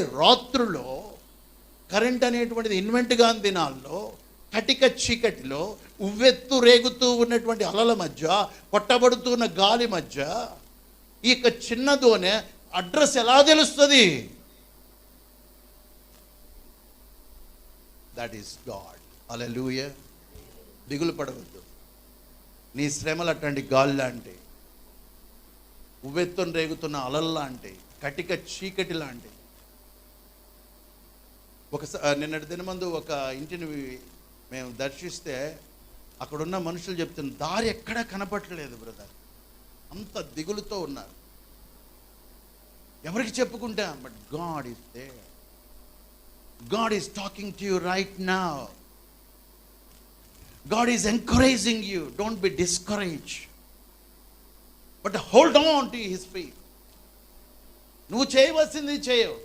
రాత్రులో current అనేటువంటిది invent కాని దినాల్లో కటిక చీకటిలో ఉవ్వెత్తు రేగుతూ ఉన్నటువంటి అలల మధ్య కొట్టబడుతున్న గాలి మధ్య ఈ యొక్క చిన్నదోనె అడ్రస్ ఎలా తెలుస్తుంది? దట్ ఈస్ గాడ్ అలా లూయ దిగులు పడవద్దు. నీ శ్రమలు అటువంటి గాలి లాంటి. ఉవ్వెత్తును రేగుతున్న అలల్లాంటి కటిక చీకటి లాంటి. ఒకసారి నిన్నటి దినమందు ఒక ఇంటిని మేము దర్శిస్తే అక్కడున్న మనుషులు చెప్తున్న దారి ఎక్కడా కనపట్టలేదు బ్రదర్. అంత దిగులుతో ఉన్నారు. ఎవరికి చెప్పుకుంటా? But God is there God is talking to you right నా. God is encouraging you. Don't be discourage. But hold on to his fee నువ్వు చేయవలసింది చేయవు.